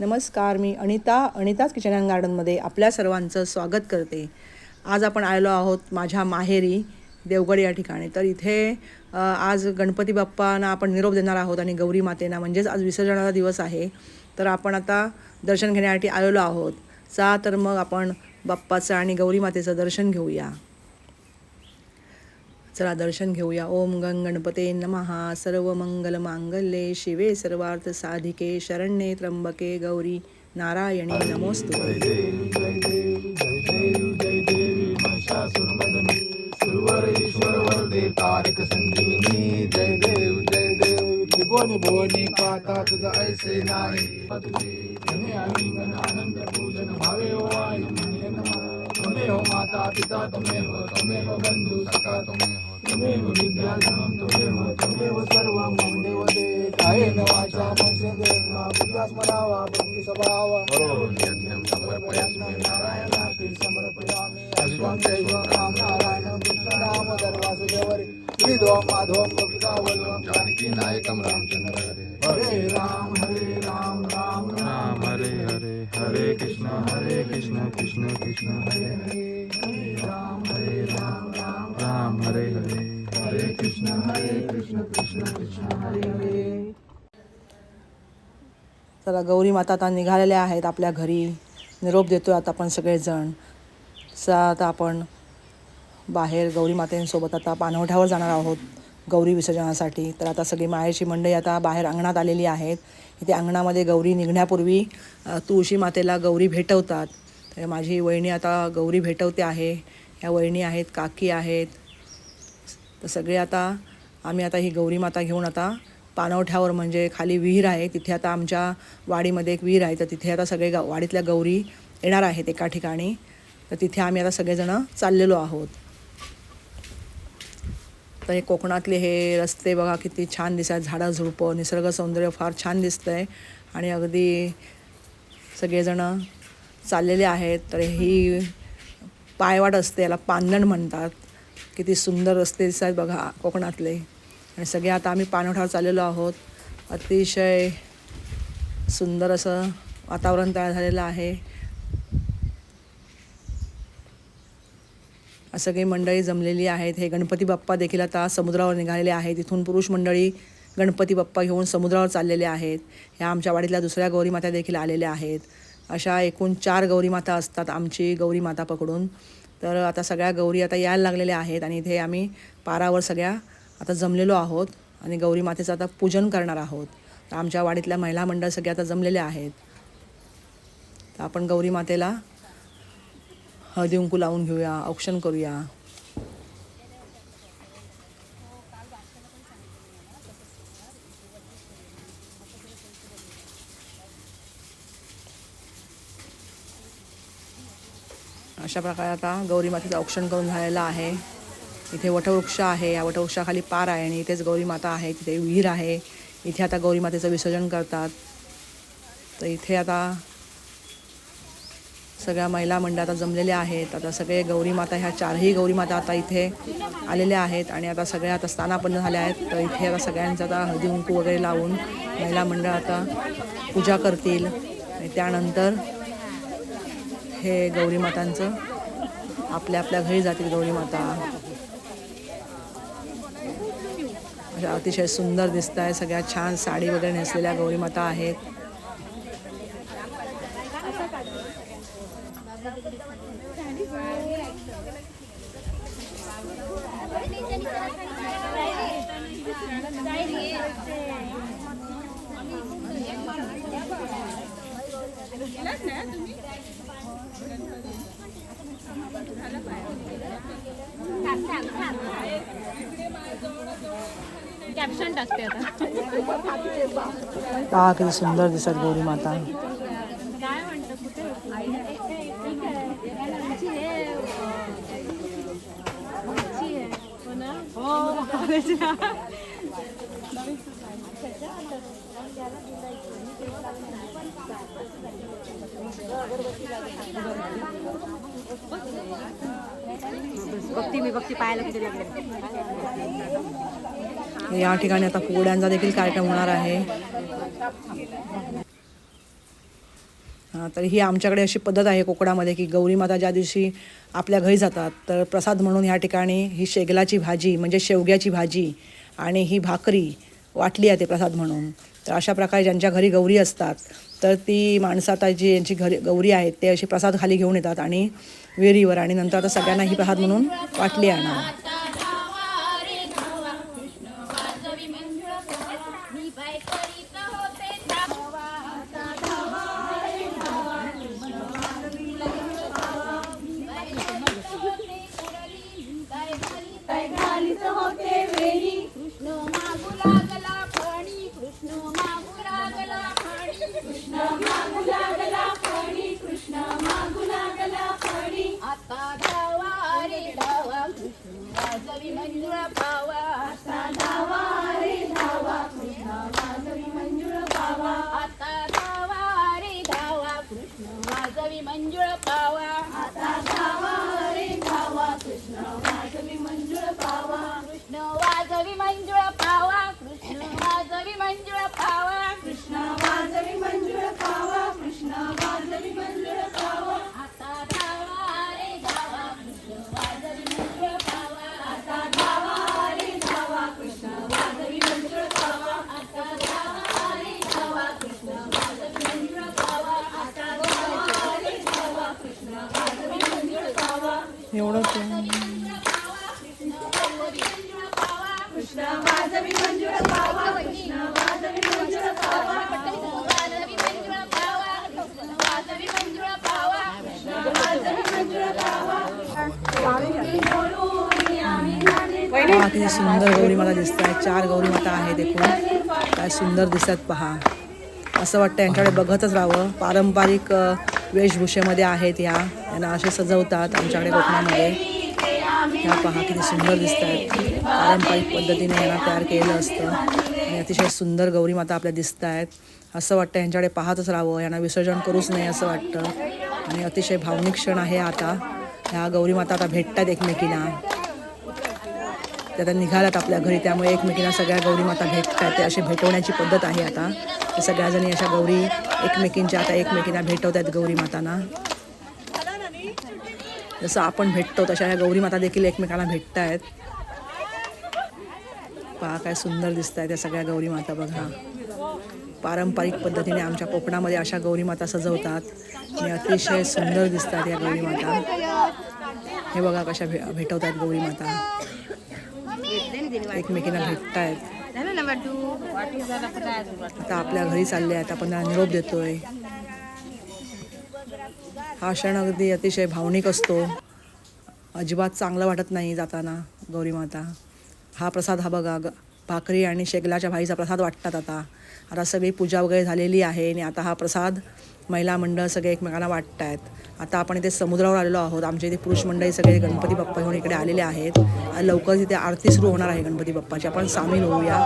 नमस्कार मी अनिता अनिताच किचन अँड गार्डनमध्ये आपल्या सर्वांचं स्वागत करते. आज आपण आलो आहोत माझ्या माहेरी देवगड या ठिकाणी. तर इथे आज गणपती बाप्पांना आपण निरोप देणार आहोत आणि गौरी मातेना. म्हणजेच आज विसर्जनाचा दिवस आहे. तर आपण आता दर्शन घेण्यासाठी आलेलो आहोत. चा तर मग आपण बाप्पाचं आणि गौरी मातेचं दर्शन घेऊया. चला दर्शन घेऊया. ओम गंग गणपते नमहा सर्व मंगल मांगल्ये शिवे सर्वार्थ साधिके शरण्ये त्र्यंबके गौरी नारायणी नमोस्तु. भुवनी ऐसे नाही आलिंगन आनंद पूजन भावे हो आई मने हो माता पिता बंधु सखा हो त्वमेव विद्या धनं त्वमेव त्वमेव सर्वं मम देवते कायेन वाचा मनसेंद्रियेण बुद्ध्या स्मरावा भक्ती स्वभावा यज्ञं समर्पयामि नारायणार्थे समर्पयामि अश्वं चैवं राम नारायणं कृष्णराम दर्वासुदेवरे श्रीधोम माधवं गोपिकावल्लभं जानकी नायकं रामचन्द्र हरे राम हरे राम राम राम हरे हरे हरे कृष्ण हरे कृष्ण कृष्ण कृष्ण हरे हरे हरे राम हरे राम राम हरे हरे. हरे कृष्ण हरे कृष्ण कृष्ण कृष्ण हरे हरे. चला गौरी माता आता निघालेल्या आहेत आपल्या घरी. निरोप देतोय आता आपण सगळेजण. सा आता आपण बाहेर गौरी मातेंसोबत आता पाणवठ्यावर जाणार आहोत गौरी विसर्जनासाठी. तर आता सगळी माहेरची मंडळी आता बाहेर अंगणात आलेली आहेत. इथे अंगणामध्ये गौरी निघण्यापूर्वी तुळशी मातेला गौरी भेटवतात. तर माझी वहिनी आता गौरी भेटवते आहे. ह्या वहिनी आहेत काकी आहेत. तर सगळे आता आम्ही आता ही गौरी माता घेऊन आता पाणवठ्यावर म्हणजे खाली विहीर आहे तिथे आता आमच्या वाडीमध्ये एक विहीर आहे तर तिथे आता सगळे गा वाडीतल्या गौरी येणार आहेत एका ठिकाणी. तर तिथे आम्ही आता सगळेजणं चाललेलो आहोत. तर हे कोकणातले हे रस्ते बघा किती छान दिसतात. झाडं झुडपं निसर्ग सौंदर्य फार छान दिसतं आहे आणि अगदी सगळेजणं चाललेले आहेत. तर ही पायवाट असते याला पांदण म्हणतात. किती सुंदर रस्ते दिसत आहेत बघा कोकणातले. आणि सगळे आता आम्ही पाणवठ्यावर चाललेलो आहोत. अतिशय सुंदर असं वातावरण तयार झालेलं आहे. सगळी मंडळी जमलेली आहेत. हे गणपती बाप्पा देखील आता समुद्रावर निघालेले आहेत. इथून पुरुष मंडळी गणपती बाप्पा घेऊन समुद्रावर चाललेले आहेत. ह्या आमच्या वाडीतल्या दुसऱ्या गौरी माता देखील आलेल्या आहेत. अशा एकूण चार गौरी माता असतात आमची गौरी माता पकडून. तर आता सगळ्या गौरी आता यायला लागलेल्या आहेत आणि इथे आम्ही पारावर सगळ्या आता जमलेलो आहोत आणि गौरी मातेचं आता पूजन करणार आहोत. तर आमच्या वाडीतल्या महिला मंडळ सगळे आता जमलेले आहेत. तर आपण गौरी मातेला हळदी कुंकू लावून घेऊया औक्षण करूया. अशा प्रकारे आता गौरी मातेचं औक्षण करून झालेलं आहे. इथे वटवृक्ष आहे या वटवृक्षाखाली पार आहे आणि इथेच गौरी माता आहे तिथे विहीर आहे. इथे आता गौरी मातेचं विसर्जन करतात. तर इथे आता सगळ्या महिला मंडळ आता जमलेल्या आहेत. आता सगळे गौरी माता ह्या चारही गौरी माता आता इथे आलेल्या आहेत आणि आता सगळ्या आता स्थानापन्न झाल्या आहेत. तर इथे आता सगळ्यांचं आता हळदी कुंकू वगैरे लावून महिला मंडळ आता पूजा करतील. आणि त्यानंतर हे गौरी मातांचं. आपल्या आपल्या घरी जातील गौरी माता. अतिशय सुंदर दिसत आहे सगळ्या छान साडी वगैरे नेसलेल्या गौरी माता आहेत. कॅप्शन टाकते आता पहा किती सुंदर दिसत गौरी माता। काय म्हणतं कुठे. बघती मी बघती पाहायला कुठे लागले या ठिकाणी आता फुगड्यांचा देखील कार्यक्रम होणार आहे. हां तर ही आमच्याकडे अशी पद्धत आहे कोकणामध्ये की गौरी माता ज्या दिवशी आपल्या घरी जातात तर प्रसाद म्हणून ह्या ठिकाणी ही शेगलाची भाजी म्हणजे शेवग्याची भाजी आणि ही भाकरी वाटली आहे ते प्रसाद म्हणून. तर अशा प्रकारे ज्यांच्या घरी गौरी असतात तर ती माणसं आता जी यांची घरी गौरी आहेत ते अशी प्रसाद खाली घेऊन येतात आणि विहिरीवर आणि नंतर आता सगळ्यांना ही प्रसाद म्हणून वाटली आणा काय सुंदर दिसत पहा. असं वाटतं यांच्याकडे बघतच राहावं. पारंपरिक वेशभूषेमध्ये आहेत ह्या. यांना असे सजवतात आमच्याकडे कोकणामध्ये. ह्या पहा किती सुंदर दिसत आहेत पारंपरिक पद्धतीने यांना तयार केलेलं असतं. आणि अतिशय सुंदर गौरी माता आपल्या दिसत आहेत असं वाटतं यांच्याकडे पाहतच राहावं. यांना विसर्जन करूच नाही असं वाटतं. आणि अतिशय भावनिक क्षण आहे आता. ह्या गौरी माता आता भेटतात एकमेकीला ते आता निघाल्यात आपल्या घरी त्यामुळे एकमेकींना सगळ्या गौरी माता भेटतात ते अशी भेटवण्याची पद्धत आहे आता. ते सगळ्याजणी अशा गौरी एकमेकींच्या आता एकमेकींना भेटवत आहेत गौरी मातांना. जसं आपण भेटतो तशा ह्या गौरी माता देखील एकमेकांना भेटत आहेत पहा काय सुंदर दिसत आहेत त्या सगळ्या गौरी माता बघा. पारंपरिक पद्धतीने आमच्या कोकणामध्ये अशा गौरी माता सजवतात. आणि अतिशय सुंदर दिसतात या गौरी माता. हे बघा कशा भे भेटवतात गौरी माता. एकमेकींना भेटतायत. आता आपल्या घरी चालले आहेत आपण निरोप देतोय. हा क्षण अगदी अतिशय भावनिक असतो. अजिबात चांगलं वाटत नाही जाताना गौरी माता. हा प्रसाद हा बघा भाकरी आणि शेगलाच्या भाईचा प्रसाद वाटतात आता. आता सगळी पूजा वगैरे झालेली आहे आणि आता हा प्रसाद महिला मंडळ सगळे एकमेकांना वाटत आहेत आता आपण इथे समुद्रावर आलेलो आहोत. आमच्या इथे पुरुष मंडळी सगळे गणपती बाप्पा घेऊन इकडे आलेले आहेत. लवकर इथे आरती सुरू होणार आहे गणपती बाप्पाची. आपण सामील होऊया.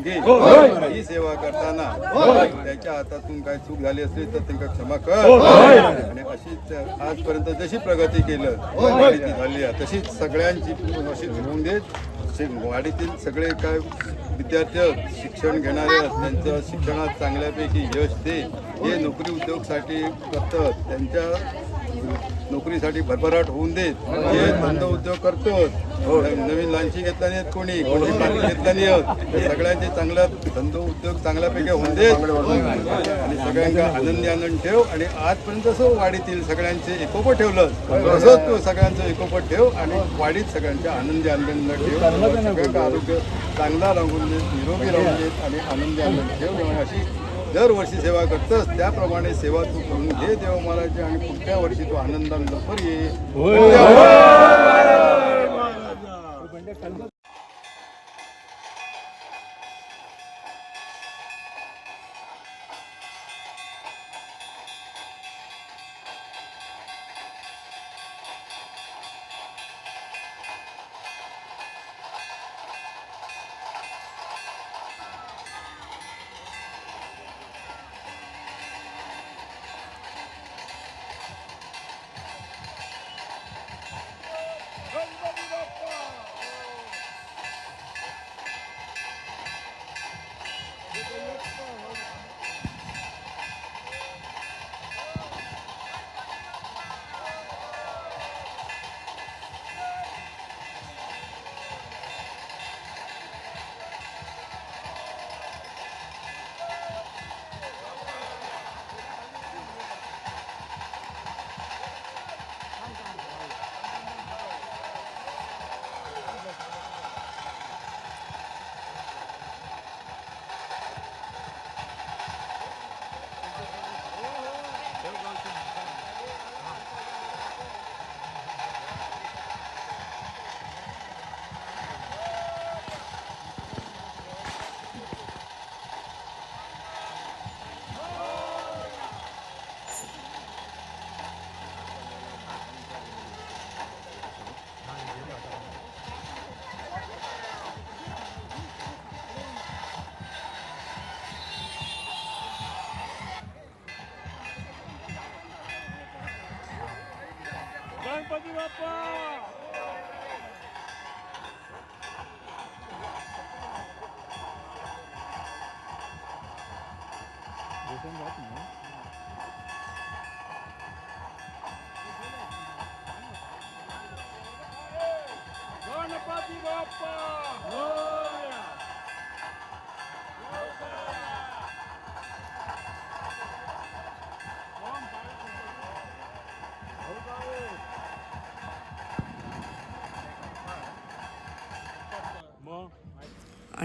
करून घे ही. सेवा करताना त्याच्या हातातून काही चूक झाली असली तर त्यांना क्षमा कर. आणि अशी त्या- आजपर्यंत जशी प्रगती केलं प्रगती झाली आहे तशीच सगळ्यांची अशीच होऊन देत. वाडीतील सगळे काय विद्यार्थी शिक्षण घेणारे त्यांचं शिक्षणात चांगल्यापैकी यश दे. हे नोकरी उद्योगसाठी करतात त्यांच्या नोकरीसाठी भरभराट होऊन देत हे धंदा उद्योग करतो नवीन लांची घेतला नाहीत कोणी कोणी पाणी घेतला नाही आहेत. सगळ्यांचे चांगला धंदो उद्योग चांगल्यापैकी होऊन देत आणि सगळ्यांना आनंदी आनंद ठेव आणि आजपर्यंत असं वाढीतील सगळ्यांचे एकोपट ठेवलं तसंच तू सगळ्यांचं एकोपट ठेव आणि वाढीत सगळ्यांच्या आनंदी आनंद ठेव सगळ्यांचं आरोग्य चांगला राहून देत निरोगी राहून देत आणि आनंदी आनंद ठेव अशी दरवर्षी सेवा करतस त्याप्रमाणे सेवा तू करून घे देव महाराज आणि पुढच्या वर्षी तू आनंदाने लवकर ये.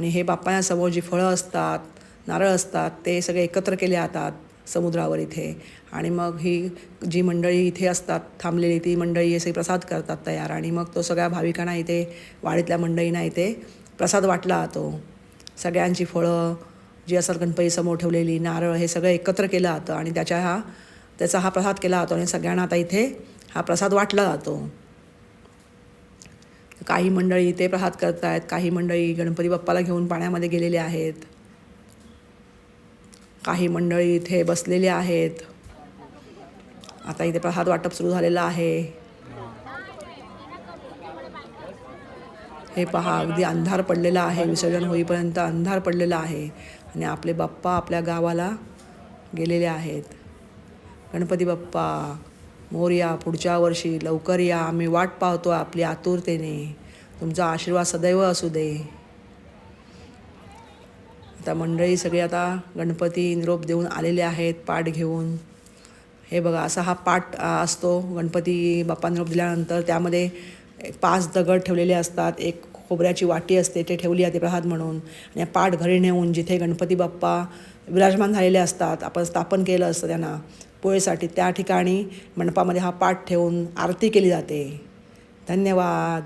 आणि हे बाप्पांसमोर जी फळं असतात नारळ असतात ते सगळे एकत्र केले जातात समुद्रावर इथे. आणि मग ही जी मंडळी इथे असतात थांबलेली ती मंडळी असे प्रसाद करतात तयार. आणि मग तो सगळ्या भाविकांना इथे वाडीतल्या मंडळींना इथे प्रसाद वाटला जातो. सगळ्यांची फळं जी असतात गणपतीसमोर ठेवलेली नारळ हे सगळं एकत्र केलं जातं. आणि त्याच्या हा त्याचा हा प्रसाद केला जातो आणि सगळ्यांना आता इथे हा प्रसाद वाटला जातो. काही मंडळी इथे प्रसाद करत आहेत काही मंडळी गणपती बाप्पाला घेऊन पाण्यामध्ये गेलेले आहेत. काही मंडळी इथे बसलेले आहेत. आता इथे प्रसाद वाटप सुरू झालेलं आहे. हे पहा अगदी अंधार पडलेला आहे विसर्जन होईपर्यंत अंधार पडलेला आहे आणि आपले बाप्पा आपल्या गावाला गेलेले आहेत. गणपती बाप्पा मोर्या पुढच्या वर्षी लवकर या. आम्ही वाट पाहतो आपली आतुरतेने. तुमचा आशीर्वाद सदैव असू दे. आता मंडळी सगळी आता गणपती निरोप देऊन आलेले आहेत पाठ घेऊन. हे बघा असा हा पाठ असतो. गणपती बाप्पा निरोप दिल्यानंतर त्यामध्ये पाच दगड ठेवलेले असतात. एक खोबऱ्याची वाटी असते ते ठेवली जाते प्रसाद म्हणून. आणि पाठ घरी नेऊन जिथे गणपती बाप्पा विराजमान झालेले असतात आपण स्थापन केलं असतं त्यांना पोळीसाठी त्या ठिकाणी मंडपामध्ये हा पाठ ठेवून आरती केली जाते. धन्यवाद.